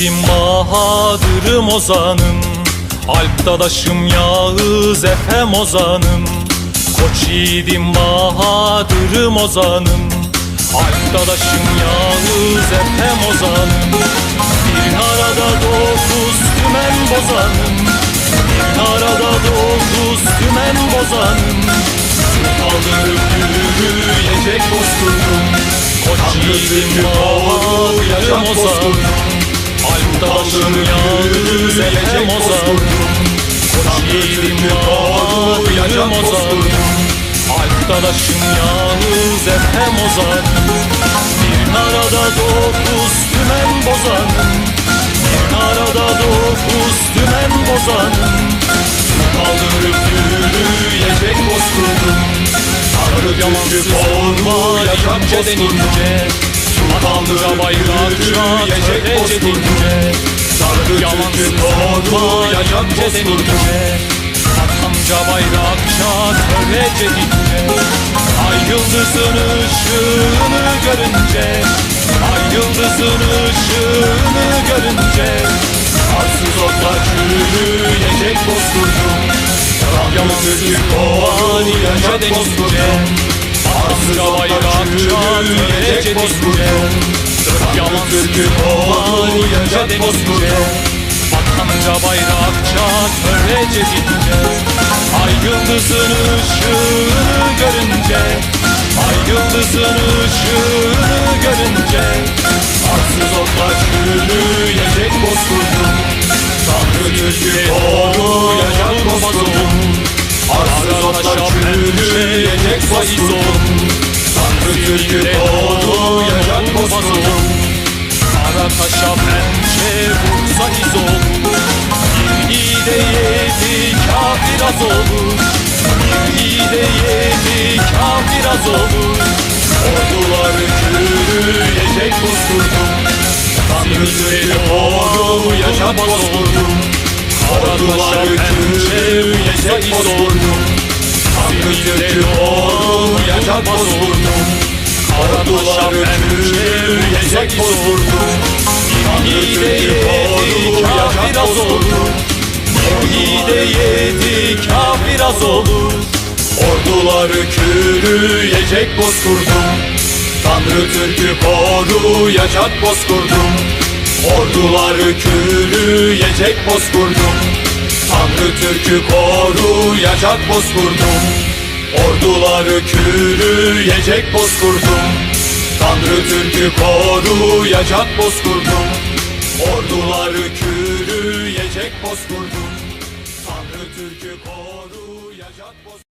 yiğidim Bahadır'ım ozanım Alp dadaşım Yağız Efem ozanım Koç yiğidim Bahadır'ım ozanım Alp dadaşım Yağız Efem ozanım Bir arada dokuz tümen bozanım Bir arada dokuz tümen bozanım Kaldırıp yürüyecek bozkurdum Koç yiğidim Bahadır'ım ozanım Dadaşım Yağız Efem ozanım Koç yiğidim Bahadır'ım ozanım Alp dadaşım Yağız Efem ozanım Bir arada dokuz tümen bozanım Bir arada dokuz tümen bozanım Kaldırıp yürüyecek bozkurdum Sarı yamansız olma denince Atamca bayrakça törece denince Sarı yamansız olma yaşamca denince Atamca bayrakça törece denince Ay yıldızın ışığını görünce Ay yıldızın ışığını görünce Arsız otlar çürüyecek bozkurdum Yaman Türk kovan yaşa denince Arsız bayrakça törece denince Yaman Türk kovan yaşa denince Vatanca bayrakça törece denince Ay yıldızın ışığını görünce Ay yıldızın ışığını görünce Arsız otlar çürüyecek bozkurdum. Tanrı Türk'ü doğru yaşar bozkurdum. Arsız otlar çürüyecek bozkurdum. Tanrı Türk'ü doğru taşa pençe vursa iz olur. Bir ide yedi kafir az olur. Bir ide yedi kafir az olur. Orduları çürüyecek bozkurdum Tanrı Türk'ü doğru yaşar bozkurdum Orduları çürüyecek bozkurdum Tanrı Türk'ü doğru yaşar Orduları çürüyecek bozkurdum İyi de yedi kafir az olur İyi de yedi kafir az olur Orduları çürüyecek bozkurdum Tanrı Türk'ü koruyacak bozkurdum. Orduları çürüyecek bozkurdum Tanrı Türk'ü koruyacak bozkurdum. Orduları çürüyecek bozkurdum Tanrı Türk'ü koruyacak bozkurdum. Orduları çürüyecek bozkurdum. Tanrı Türk'ü koruyacak bozkurdum